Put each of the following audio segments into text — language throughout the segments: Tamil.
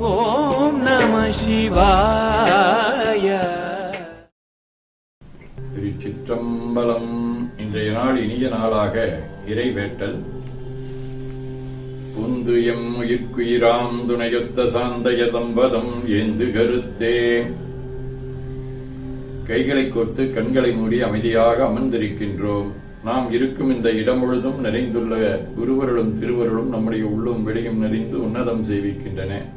ஓம் நம சிவாய. திருச்சிற்றம்பலம். இன்றைய நாள் இனிய நாளாக இறைவேட்டல். புந்துயம் உயிர்க்குயிராம் துணையொத்த சாந்தய தம்பதம் ஏந்து கருத்தே. கைகளை கோர்த்து கண்களை மூடி அமைதியாக அமர்ந்திருக்கின்றோம். நாம் இருக்கும் இந்த இடம் முழுதும் நிறைந்துள்ள குருவருளும் திருவருளும் நம்முடைய உள்ளும் வெளியும் நிறைந்து உன்னதம் செய்விக்கின்றன.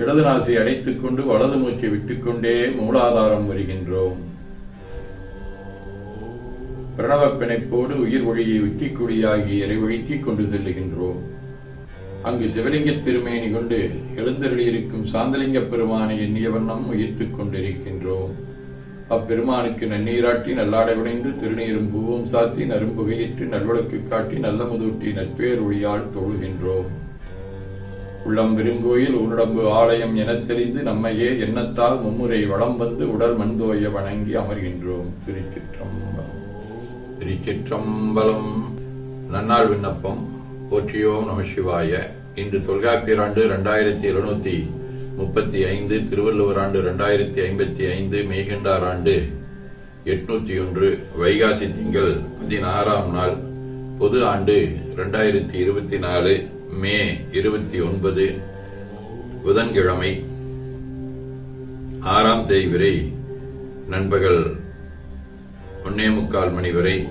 இடது நாசி அடைத்துக் கொண்டு வலது மூச்சை விட்டுக்கொண்டே மூலாதாரம் வருகின்றோம். பிரணவ பிணைப்போடு உயிர் ஒளியை வெட்டிக்குடியாகி இறைவழித்திக் கொண்டு செல்லுகின்றோம். அங்கு சிவலிங்க திருமேனி கொண்டு எழுந்தருளியிருக்கும் சாந்தலிங்க பெருமானை எண்ணிய வண்ணம் உயிர்த்துக் கொண்டிருக்கின்றோம். அப்பெருமானுக்கு நன்னீராட்டி நல்லாடை உடைந்து திருநீரும் பூவும் சாத்தி நரும்புகையிட்டு நல்வழக்கு காட்டி நல்ல முதூட்டி நற்பேர் ஒளியால் தொழுகின்றோம். உள்ளம் பெருங்கோயில் உன்னுடம்பு ஆலயம் என தெரிந்து நம்மையே எண்ணத்தால் மும்முறை வளம் வந்து உடல் மண்தோய வணங்கி அமர்கின்றோம். திருச்சிற்றம்பலம் திருச்சிற்றம்பலம் நன்னாள் விண்ணப்பம். போற்றியோம் நம சிவாய. இன்று தொல்காப்பியர் ஆண்டு இரண்டாயிரத்தி எழுநூத்தி முப்பத்தி ஐந்து திருவள்ளுவர் ஆண்டு இரண்டாயிரத்தி ஐம்பத்தி ஐந்து மேகண்டார் ஆண்டு எட்நூத்தி ஒன்று வைகாசி திங்கள் பதினாறாம் நாள் பொது ஆண்டு இரண்டாயிரத்தி இருபத்தி நாலு மே இருபத்தி ஒன்பது புதன்கிழமை ஆறாம் தேதி நண்பகல் ஒன்னே முக்கால் மணி வரை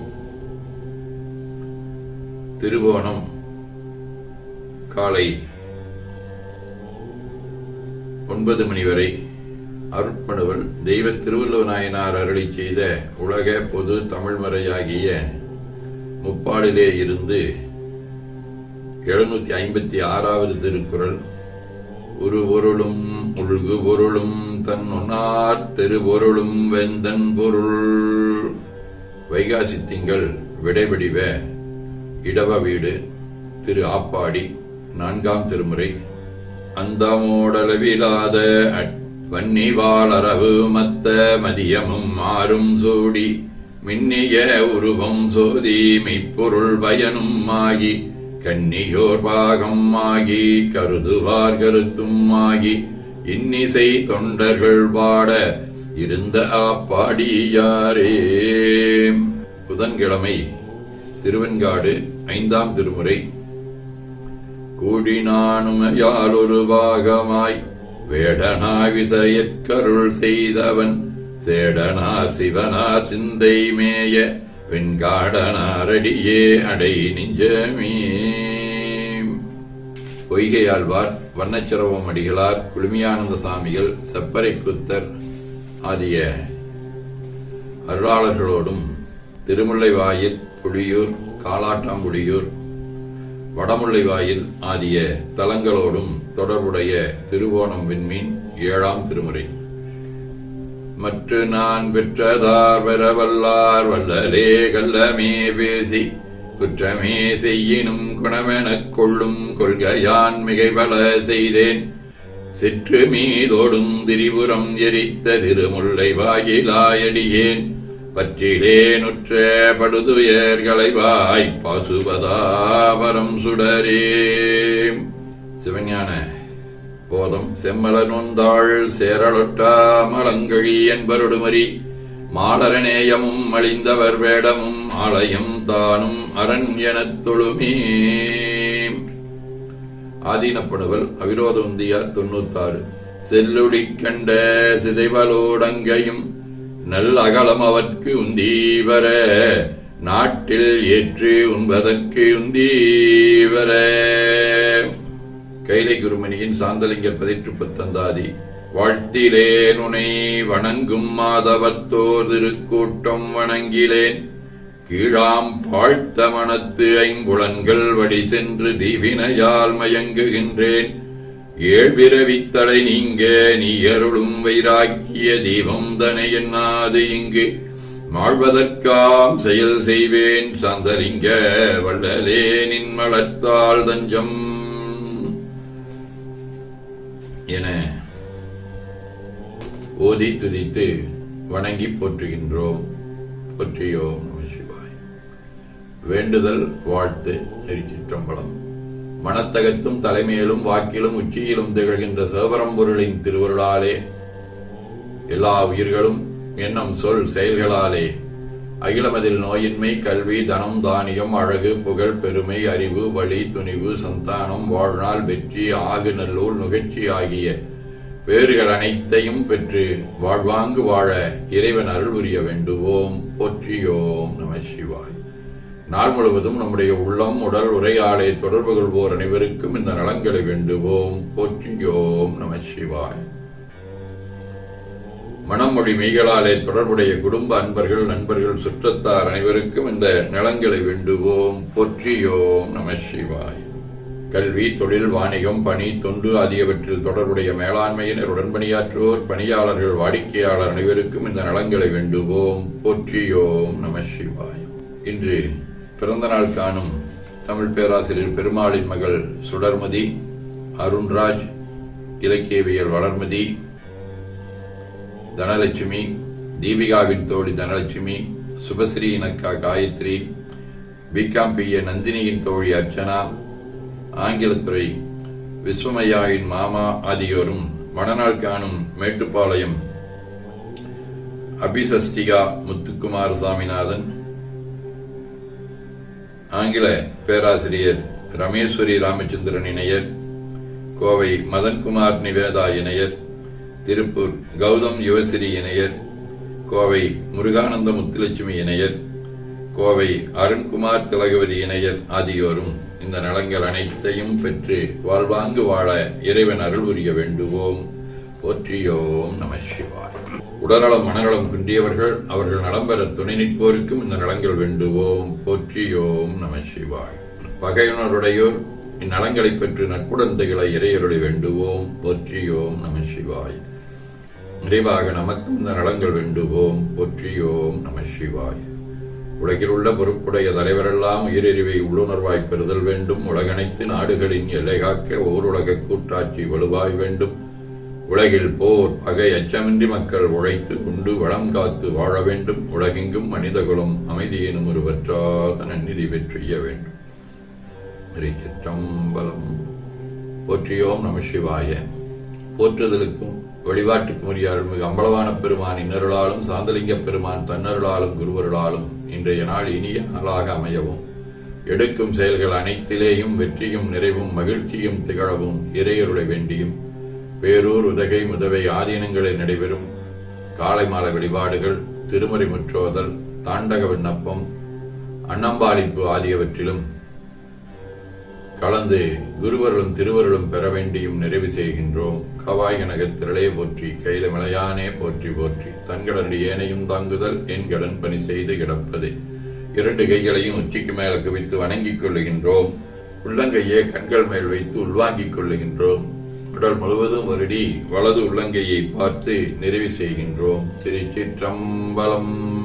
திருவோணம் காலை ஒன்பது மணி வரை அருட்பணுவல் தெய்வ திருவள்ளுவநாயனார் அருளி செய்த உலக பொது தமிழ்மறையாகிய முப்பாடிலே இருந்து எழுநூத்தி ஐம்பத்தி ஆறாவது திருக்குறள். ஒரு பொருளும் உள்கு பொருளும் தன் ஒன்னார் திருபொருளும் வெந்தன் பொருள். வைகாசி திங்கள் விடைபடிவ இடவ வீடு திரு ஆப்பாடி நான்காம் திருமுறை. அந்தமோடளவிலாத வன்னிவாளரவு மத்த மதியமும் மாறும் சூடி. மின்னிய உருவம் சோதி மெய்ப்பொருள் பயனும் ஆகி. கன்னியோர் பாகம் ஆகி கருதுவார் கருத்தும் ஆகி இன்னிசை தொண்டர்கள் பாட இருந்த ஆப்பாடியாரே. புதன்கிழமை திருவெண்காடு ஐந்தாம் திருமுறை. கூடினானும் யாழொரு பாகமாய் வேடனா விசயற்கருள் செய்தவன் சேடனார் சிவனார் சிந்தை மேய வெண்காடனாரடியே அடை நெஞ்சமே. பொய்கையாழ்வார் வண்ணச்சிரவம் அடிகளார் குழுமியானந்த சாமிகள் செப்பரை புத்தர் ஆகிய அருளாளர்களோடும் திருமுல்லைவாயில் புலியூர் காலாட்டாம்புடியூர் வடமுல்லைவாயில் ஆகிய தலங்களோடும் தொடர்புடைய திருவோணம் விண்மீன் ஏழாம் திருமுறை. மற்ற நான் பெற்றதார் பெறவல்லார் வல்லலே கல்லமே பேசி குற்றமே செய்யினும் குணமெனக் கொள்ளும் கொள்கையான் மிகைபல செய்தேன். சிற்று மீதோடும் திரிபுரம் எரித்த திருமுல்லை வாயிலாயடியேன். பற்றிலே நுற்ற படுதுயர்களைவாய் பசுபதாபரம் சுடரே சிவஞான போதம் செம்மலர் நொந்தாள் சேரலொட்டா மலங்கழி என்பருடுமரி மாலரநேயமும் அழிந்தவர் வேடமும் ஆலயம் தானும் அரண் எனத் தொழுமே. ஆதீனப்படுவல் அவிரோத உந்தியார் தொண்ணூத்தாறு. செல்லுடி கண்ட சிதைவலோடங்கையும் நல் அகலம் அவற்கு உந்தீவர. நாட்டில் ஏற்று உண்பதற்கு உந்தீவர. கைலை குருமணியின் சாந்தலிங்க பதிற்று பத்தந்தாதி வாழ்த்திலேன் உனை வணங்கும் மாதவத்தோர் திருக்கூட்டம் வணங்கிலேன். கீழாம் பாழ்த்த மனத்து ஐம்புலன்கள் வடி சென்று தீவினையால் மயங்குகின்றேன். ஏழ்பிறவித்தலை நீங்க நீ அருளும் வைராக்கிய தீபம் தனை என்னாது இங்கு. வாழ்வதற்காம் செயல் செய்வேன் சாந்தலிங்க வள்ளலே நின் தஞ்சம் என ஓதி துதித்து வணங்கி போற்றுகின்றோம். போற்றியோம் நம சிவாய். வேண்டுதல் வாழ்த்து நெறிச்சிற்றம்பலம் மனத்தகத்தும் தலைமையிலும் வாக்கிலும் உச்சியிலும் திகழ்கின்ற சிவபரம்பொருளின் திருவருளாலே எல்லா உயிர்களும் எண்ணம் சொல் செயல்களாலே அகிலமதில் நோயின்மை கல்வி தனம் தானியம் அழகு புகழ் பெருமை அறிவு வழி துணிவு சந்தானம் வாழ்நாள் வெற்றி ஆகு நல்லூர் நுகர்ச்சி ஆகிய பேறுகள் அனைத்தையும் பெற்று வாழ்வாங்கு வாழ இறைவன் அருள் புரிய வேண்டுவோம். போற்றியோம் நம சிவாய். நாள் முழுவதும் நம்முடைய உள்ளம் உடல் உரையாடை தொடர்பு கொள்வோர் அனைவருக்கும் இந்த நலங்களை வேண்டுவோம். போற்றியோம் நம சிவாய். மனமொழி மெய்களாலே தொடர்புடைய குடும்ப அன்பர்கள் நண்பர்கள் சுற்றத்தார் அனைவருக்கும் இந்த நலங்களை வேண்டுவோம். போற்றியோம் நம சிவாய். கல்வி தொழில் வாணிகம் பணி தொண்டு ஆகியவற்றில் தொடர்புடைய மேலாண்மையினர் உடன்பணியாற்றுவோர் பணியாளர்கள் வாடிக்கையாளர் அனைவருக்கும் இந்த நலங்களை வேண்டுவோம். போற்றியோம் நம சிவாய். இன்று பிறந்த நாள் காணும் தமிழ் பேராசிரியர் பெருமாளின் மகள் சுடர்மதி அருண்ராஜ் இலக்கியவியல் வளர்மதி தனலட்சுமி தீபிகாவின் தோழி தனலட்சுமி சுபஸ்ரீ இனக்கா காயத்ரி பிகாம் பிய நந்தினியின் தோழி அர்ச்சனா ஆங்கிலத்துறை விஸ்வமையாவின் மாமா ஆகியோரும் மணநாள் காணும் மேட்டுப்பாளையம் அபிசஷ்டிகா முத்துக்குமார் சாமிநாதன் ஆங்கில பேராசிரியர் ரமேஸ்வரி ராமச்சந்திரன் இணையர் கோவை மதன்குமார் நிவேதா இணையர் திருப்பூர் கௌதம் யுவசிறி இணையர் கோவை முருகானந்த முத்துலட்சுமி இணையர் கோவை அருண்குமார் திலகவதி இணையர் ஆகியோரும் இந்த நலங்கள் அனைத்தையும் பெற்று வாழ்வாங்கு வாழ இறைவன் அருள் புரிய வேண்டுவோம். போற்றியோம் நம சிவாய். உடல்நலம் மனநலம் குன்றியவர்கள் அவர்கள் நலம் பெற துணை நிற்போருக்கும் இந்த நலங்கள் வேண்டுவோம். போற்றியோம் நம சிவாய். பகையுணருடையோர் இந்நலங்களை பெற்று நட்புடன் திகழ இறையருளை வேண்டுவோம். போற்றியோம் நம சிவாய். நிறைவாக நமக்கும் இந்த நலங்கள் வேண்டுவோம். போற்றியோம் நம சிவாய். உலகில் உள்ள பொறுப்புடைய தலைவரெல்லாம் உயிரறிவை உள்ளுணர்வாய் பெறுதல் வேண்டும். உலகனைத்து நாடுகளின் எல்லை காக்க ஓருலக கூட்டாட்சி வலுவாய் வேண்டும். உலகில் போர் பகை அச்சமின்றி மக்கள் உழைத்து உண்டு வளம் காத்து வாழ வேண்டும். உலகெங்கும் மனிதகுலம் அமைதியினும் ஒரு வற்றாத நன்னிதி வெற்றிய வேண்டும். திருச்சிற்றம்பலம் போற்றியோம் நம சிவாய. போற்றுதலுக்கும் வழிபாட்டுக்கும் உரிய அருள்மிகு அம்பலவான பெருமான் இன்னருளாலும் சாந்தலிங்க பெருமான் தன்னருளாலும் குருவருளாலும் இன்றைய நாள் இனிய நாளாக அமையவும். எடுக்கும் செயல்கள் அனைத்திலேயும் வெற்றியும் நிறைவும் மகிழ்ச்சியும் திகழவும் இறையருளை வேண்டியும். பேரூர் உதகை முதவை ஆதீனங்களில் நடைபெறும் காலை மாலை வழிபாடுகள் திருமறை முற்றோதல் தாண்டக விண்ணப்பம் அன்னம்பாளிப்பு ஆகியவற்றிலும் கலந்து குருவர்களும் திருவருளும் பெற வேண்டியும் நிறைவு செய்கின்றோம். கவாய் கனகத் திரளே போற்றி கைல மலையானே போற்றி போற்றி. தங்களது ஏனையும் தாங்குதல் என் கடன் பணி செய்து கிடப்பது. இரண்டு கைகளையும் உச்சிக்கு மேல குவித்து வணங்கிக் கொள்ளுகின்றோம். உள்ளங்கையே கண்கள் மேல் வைத்து உள்வாங்கிக் கொள்ளுகின்றோம். உடல் முழுவதும் வருடி வலது உள்ளங்கையை பார்த்து நிறைவு செய்கின்றோம். திருச்சிற்றம்பலம்